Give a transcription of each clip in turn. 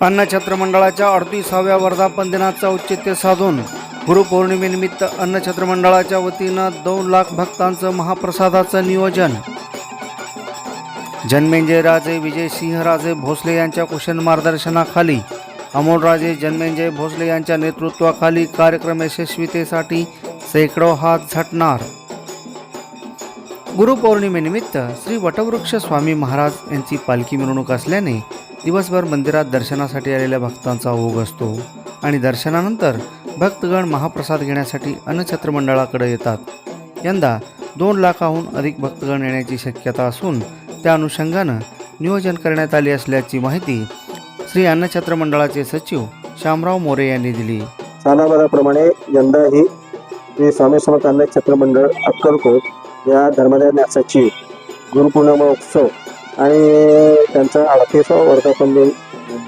अन्नछत्र मंडळाच्या अडतीसाव्या वर्धापन दिनाचं औचित्य साधून गुरुपौर्णिमेनिमित्त अन्नछत्र मंडळाच्या वतीनं दोन लाख भक्तांचं महाप्रसादाचं नियोजन. जन्मेंजय राजे विजयसिंहराजे भोसले यांच्या कुशल मार्गदर्शनाखाली अमोलराजे जन्मेंजय भोसले यांच्या नेतृत्वाखाली कार्यक्रम यशस्वीतेसाठी शेकडो हात झटणार. गुरुपौर्णिमेनिमित्त श्री वटवृक्ष स्वामी महाराज यांची पालखी मिरवणूक असल्याने दिवसभर मंदिरात दर्शनासाठी आलेल्या भक्तांचा ओघ असतो. आणि दर्शनानंतर भक्तगण महाप्रसाद घेण्यासाठी अन्नछत्र मंडळाकडे येतात. यंदा दोन लाखाहून अधिक भक्तगण येण्याची शक्यता असून त्या अनुषंगानं नियोजन करण्यात आले असल्याची माहिती श्री अन्नछत्र मंडळाचे सचिव श्यामराव मोरे यांनी दिली. सालाबादाप्रमाणे यंदाही श्री स्वामी समर्थ अन्नछत्र मंडळ अक्कलकोट या धर्मादाय न्यासाची गुरुपौर्णिमा उत्सव आणि त्यांचा अडतीसावा वर्धापन दिन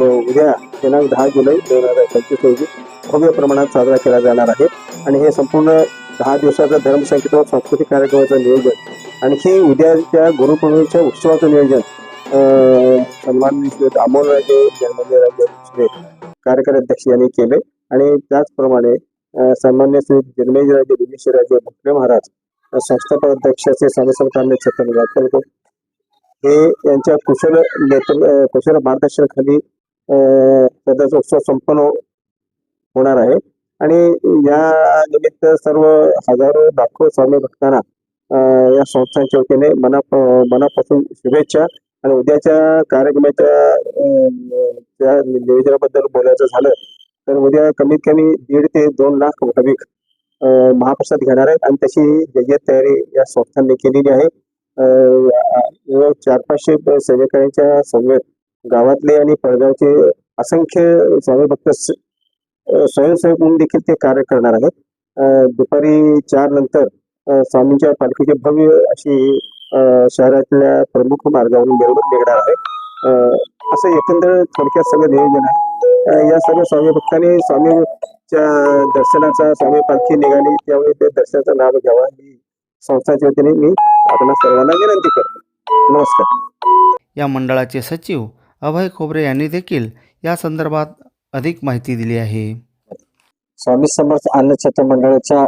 उद्या दिनांक दहा जुलै दोन हजार पंचवीस रोजी भव्य प्रमाणात साजरा केला जाणार आहे. आणि हे संपूर्ण दहा दिवसाचं धर्मसंगीत व सांस्कृतिक कार्यक्रमाचं नियोजन आणि हे उद्याच्या गुरुपौर्णिमेच्या उत्सवाचं नियोजन सन्मान सन्माननीय राजे अमोलराजे जन्मदिराजे कार्यकारी अध्यक्ष यांनी केले. आणि त्याचप्रमाणे सन्मान्य श्री जन्मेजराजे राजे भोसले महाराज अ, संस्थापक अध्यक्षाचे स्वामी छत्रपती अक्कलकोट हे यांच्या कुशल नेतृत्व कुशल मार्गदर्शनाखाली सध्याचा उत्सव संपन्न होणार आहे. आणि या निमित्त सर्व हजारो लाखो स्वामी भक्तांना या संस्थांच्या वतीने मना मनापासून शुभेच्छा आणि उद्याच्या कार्यक्रमाच्या अ, नियोजनाबद्दल बोलायचं झालं तर उद्या कमीत कमी दीड ते दोन लाख भाविक महाप्रसाद घेणार आहेत आणि त्याची जय्यत तयारी या संस्थांनी केलेली आहे. चार पाचशे सेवेकऱ्यांच्या समवेत गावातले आणि पळगावचे असंख्य स्वामी भक्त स्वयंसेवक म्हणून देखील ते कार्य करणार आहेत. दुपारी चार नंतर स्वामींच्या पालखीची भव्य अशी शहरातल्या प्रमुख मार्गावरून मिरवणूक निघणार आहे. असं एकंदर थोडक्यात सगळं नियोजन आहे. या सर्व स्वामी भक्तांनी स्वामीच्या दर्शनाचा स्वामी पालखी निघाली त्यावेळी ते दर्शनाचा लाभ घ्यावा. ही संस्थाच्या वतीने मी आपल्या सर्वांना विनंती करतो. नमस्कार. या मंडळाचे सचिव अभय खोबरे यांनी देखील या संदर्भात अधिक माहिती दिली आहे. स्वामी समर्थ अन्नछत्र मंडळाच्या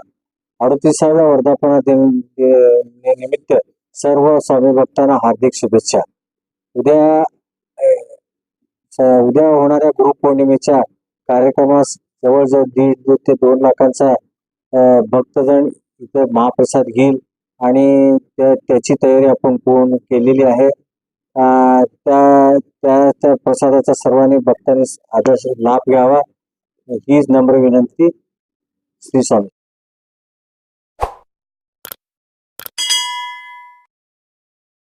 अडतीसाव्या वर्धापना निमित्त सर्व स्वामी भक्तांना हार्दिक शुभेच्छा. उद्या उद्या होणाऱ्या गुरुपौर्णिमेच्या कार्यक्रमास जवळजवळ दीड ते दोन लाखांचा भक्तजण इथे महाप्रसाद घेईल आणि त्या- त्याची तयारी आपण पूर्ण केलेली आहे. त्या त्या त्या प्रसादाचा सर्वांनी भक्तांनी आदर्श लाभ घ्यावा. हीच नम्र विनंती. श्री स्वामी.